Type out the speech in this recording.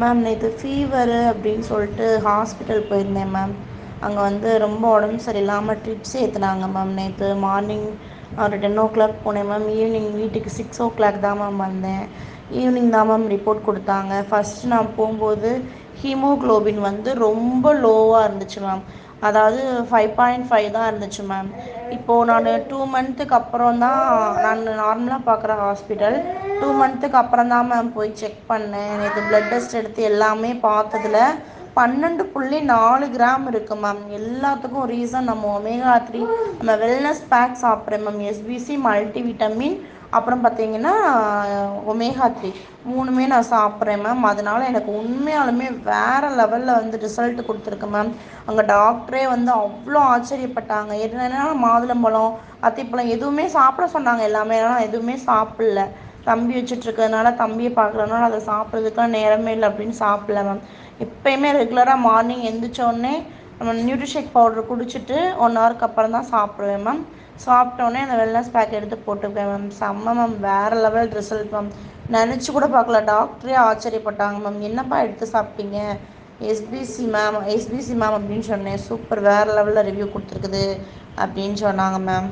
Ma'am நேற்று fever அப்படின்னு சொல்லிட்டு ஹாஸ்பிட்டல் போயிருந்தேன் மேம் அங்கே வந்து ரொம்ப உடம்பு சரியில்லாமல் ட்ரிப்ஸ் ஏற்றுனாங்க மேம் நேற்று மார்னிங் ஒரு டென் ஓ கிளாக் போனேன் மேம் ஈவினிங் வீட்டுக்கு சிக்ஸ் ஓ கிளாக் தான் மேம் வந்தேன். ஈவினிங் தான் மேம் ரிப்போர்ட் கொடுத்தாங்க. ஃபஸ்ட்டு நான் போகும்போது ஹீமோக்ளோபின் வந்து ரொம்ப லோவாக இருந்துச்சு மேம் அதாவது ஃபைவ் பாயிண்ட் ஃபைவ் தான் இருந்துச்சு மேம் இப்போது நான் டூ மந்த்துக்கு அப்புறம் தான் நான் நார்மலாக பார்க்குற ஹாஸ்பிட்டல் டூ மந்த்துக்கு அப்புறம் தான் மேம் போய் செக் பண்ணேன். நேற்று ப்ளட் டெஸ்ட் எடுத்து எல்லாமே பார்த்ததுல பன்னெண்டு புள்ளி நாலு கிராம் இருக்குது மேம் எல்லாத்துக்கும் ரீசன் நம்ம ஒமேகா த்ரீ நம்ம வெல்னஸ் பேக் சாப்பிட்றேன் மேம் எஸ்பிசி மல்டி விட்டமின் அப்புறம் பார்த்தீங்கன்னா ஒமேகா த்ரீ மூணுமே நான் சாப்பிட்றேன் மேம் அதனால் எனக்கு உண்மையாலுமே வேறு லெவலில் வந்து ரிசல்ட் கொடுத்துருக்கு மேம் அங்கே டாக்டரே வந்து அவ்வளோ ஆச்சரியப்பட்டாங்க. என்னென்னா மாதுளம்பழம் அத்திப்பழம் எதுவுமே சாப்பிட சொன்னாங்க. எல்லாமே ஆனால் எதுவுமே சாப்பிடல. தம்பி வச்சுட்ருக்கறதுனால தம்பியை பார்க்குறதுனால அதை சாப்பிட்றதுக்குலாம் நேரமே இல்லை அப்படின்னு சாப்பிடல மேம் எப்பயுமே ரெகுலராக மார்னிங் எந்திரிச்சோடனே நம்ம நியூட்ரிஷேக் பவுடர் குடிச்சிட்டு ஒன் ஹவருக்கு அப்புறம் தான் சாப்பிடுவேன் மேம் சாப்பிட்டோன்னே அந்த வெல்னஸ் பேக் எடுத்து போட்டுக்குவேன் மேம் செம்ம மேம் வேறு லெவல் ரிசல்ட் மேம் நினச்சி கூட பார்க்கல. டாக்டரே ஆச்சரியப்பட்டாங்க மேம் என்னப்பா எடுத்து சாப்பிட்டீங்க? எஸ்பிசி மேம் எஸ்பிசி மேம் அப்படின்னு சொன்னேன். சூப்பர் வேறு லெவலில் ரிவ்யூ கொடுத்துருக்குது அப்படின்னு சொன்னாங்க மேம்